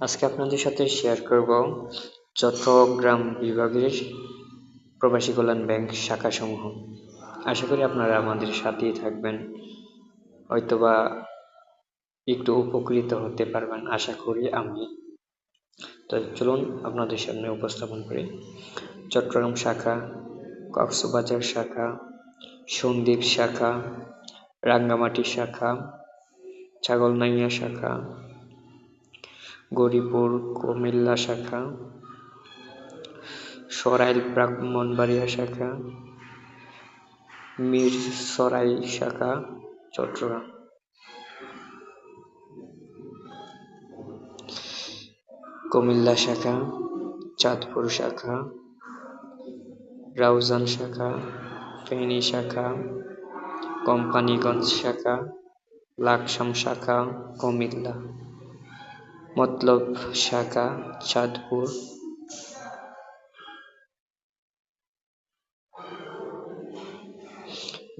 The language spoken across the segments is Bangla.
আজকে আপনাদের সাথে শেয়ার করব চট্টগ্রাম বিভাগের প্রবাসী কল্যাণ ব্যাংক শাখাসমূহ। আশা করি আপনারা আমাদের সাথেই থাকবেন। হয়তোবা একটু উপকৃত হতে পারবেন, আশা করি আমি। তো চলুন আপনাদের সামনে উপস্থাপন করি। চট্টগ্রাম শাখা, কক্সবাজার শাখা সন্দ্বীপ শাখা, রাঙ্গামাটি শাখা ছাগলনাইয়া শাখা গরিপুর, কুমিল্লা শাখা, সরাইল ব্রাহ্মণবাড়িয়া শাখা মিরসরাই শাখা, চট্টগ্রাম। কুমিল্লা শাখা, চাঁদপুর শাখা, রাউজান শাখা, ফেনী শাখা, কোম্পানিগঞ্জ শাখা, লাকসাম শাখা, কুমিল্লা। মতলব শাখা, চাঁদপুর।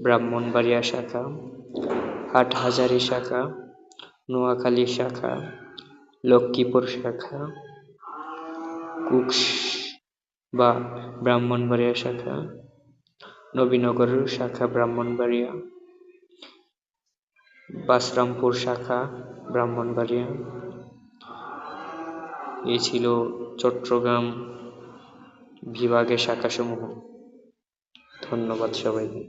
ব্রাহ্মণবাড়িয়া শাখা, হাটহাজারী শাখা, নোয়াখালী শাখা, লক্ষ্মীপুর শাখা, কুকস বা ব্রাহ্মণবাড়িয়া শাখা, নবীনগর শাখা ব্রাহ্মণবাড়িয়া, বাসরামপুর শাখা ব্রাহ্মণবাড়িয়া। এই ছিল চট্টগ্রাম বিভাগের শাখাসমূহ। ধন্যবাদ সবাইকে।